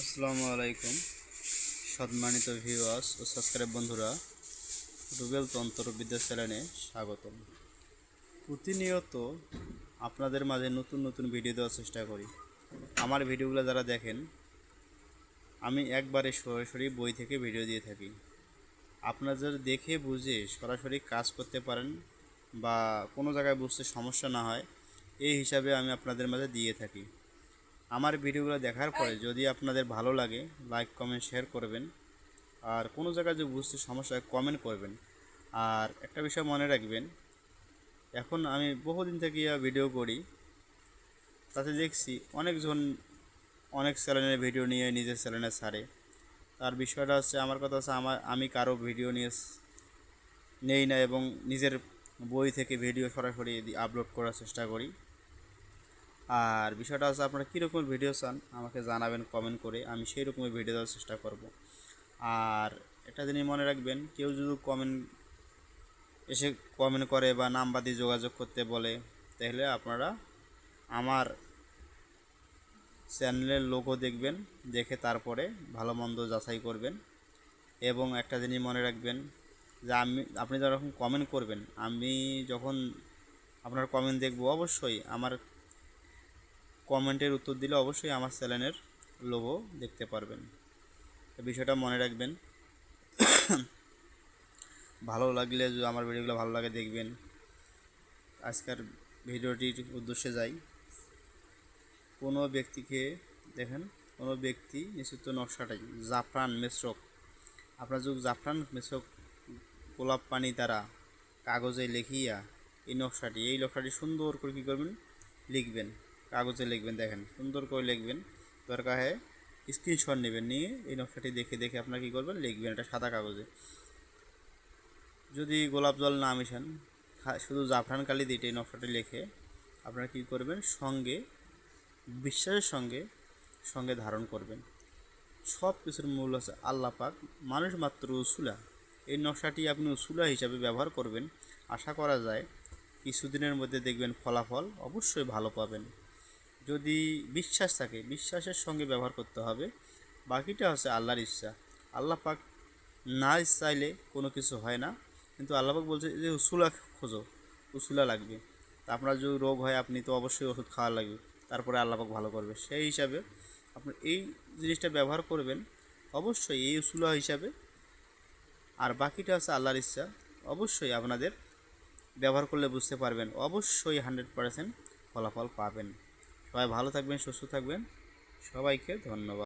আসসালামু আলাইকুম, সম্মানিত ভিউয়ার্স ও সাবস্ক্রাইব বন্ধুরা, রুবেল তন্ত্র বিদ্যা চ্যানেলে স্বাগতম। প্রতিনিয়ত আপনাদের মাঝে নতুন নতুন ভিডিও দেওয়ার চেষ্টা করি। আমার ভিডিওগুলো যারা দেখেন, আমি একবারে সরাসরি বই থেকে ভিডিও দিয়ে থাকি। আপনাদের দেখে বুঝে সরাসরি কাজ করতে পারেন বা কোনো জায়গায় বুঝতে সমস্যা না হয়, এই হিসাবে আমি আপনাদের মাঝে দিয়ে থাকি। আমার ভিডিওগুলো দেখার পরে যদি আপনাদের ভালো লাগে লাইক কমেন্ট শেয়ার করবেন। আর কোনো জায়গায় যদি বুঝতে সমস্যা হয় কমেন্ট করবেন। আর একটা বিষয় মনে রাখবেন, এখন আমি বহুদিন থেকে ভিডিও করি। তাতে দেখছি অনেকজন অনেক চ্যানেলের ভিডিও নিয়ে নিজের চ্যানেলে ছাড়ে। তার বিষয়টা হচ্ছে, আমার কথা হচ্ছে, আমার, আমি কারও ভিডিও নিয়ে নেই না এবং নিজের বই থেকে ভিডিও সরাসরি আপলোড করার চেষ্টা করি। আর বিষয়টা হচ্ছে আপনারা কীরকম ভিডিও চান, আমাকে জানাবেন কমেন্ট করে আমি সেই রকমের ভিডিও দেওয়ার চেষ্টা করব। আর একটা জিনিস মনে রাখবেন, কেউ যদি কমেন্ট এসে কমেন্ট করে বা নাম্বার দিয়ে যোগাযোগ করতে বলে, তাহলে আপনারা আমার চ্যানেলের লোকও দেখবেন, দেখে তারপরে ভালো মন্দ যাচাই করবেন। এবং একটা জিনিস মনে রাখবেন যে আমি, আপনি যখন কমেন্ট করবেন, আমি যখন আপনার কমেন্ট দেখব, অবশ্যই আমার কমেন্টের উত্তর দিলে অবশ্যই আমার চ্যানেলের লোগো দেখতে পারবেন। বিষয়টা মনে রাখবেন। ভালো লাগলে আমার ভিডিওগুলো ভালো লাগে দেখবেন। আজকের ভিডিওটির উদ্দেশ্যে যাই। কোনো ব্যক্তিকে দেখেন, কোনো ব্যক্তি নিশ্চিত নকশাটাই, জাফরান মেসরক আপনার যুগ জাফরান মেসরক গোলাপ পানি দ্বারা কাগজে লিখিয়া এই নকশাটি এই নকশাটি সুন্দর করে কী করবেন? লিখবেন। কাগজে লিখবেন, দেখেন, সুন্দর করে লিখবেন। দরকার হয় স্ক্রিনশট নেবেন, নিয়ে এই নকশাটি দেখে দেখে আপনারা কী করবেন, লিখবেন এটা সাদা কাগজে। যদি গোলাপ জল না মিশান শুধু জাফরান কালি দিয়ে এই নকশাটি লিখে আপনারা কী করবেন, সঙ্গে, বিশ্বাসের সঙ্গে সঙ্গে ধারণ করবেন। সব কিছুর মূল হচ্ছে আল্লাহ পাক, মানুষ মাত্র উসুলা। এই নকশাটি আপনি উসুলা হিসাবে ব্যবহার করবেন। আশা করা যায়, কিছুদিনের মধ্যে দেখবেন ফলাফল অবশ্যই ভালো পাবেন। যদি বিশ্বাস থাকে, বিশ্বাসের সঙ্গে ব্যবহার করতে হবে। বাকিটা হচ্ছে আল্লাহর ইচ্ছা। আল্লাহ পাক না চাইলে কোনো কিছু হয় না। কিন্তু আল্লাহ পাক বলছে যে, উসুলা খোঁজো, উসুলা লাগবে। আপনার যদি রোগ হয়, আপনি তো অবশ্যই ওষুধ খাওয়া লাগবে। তারপরে আল্লাহ পাক ভালো করবে। সেই হিসাবে আপনি এই জিনিসটা ব্যবহার করবেন। অবশ্যই এই উসুলা হিসাবে। আর বাকিটা হচ্ছে আল্লাহর ইচ্ছা। অবশ্যই আপনাদের ব্যবহার করলে বুঝতে পারবেন। অবশ্যই হান্ড্রেড পার্সেন্ট ফলাফল পাবেন। সবাই ভালো থাকবেন সুস্থ থাকবেন। সবাইকে ধন্যবাদ।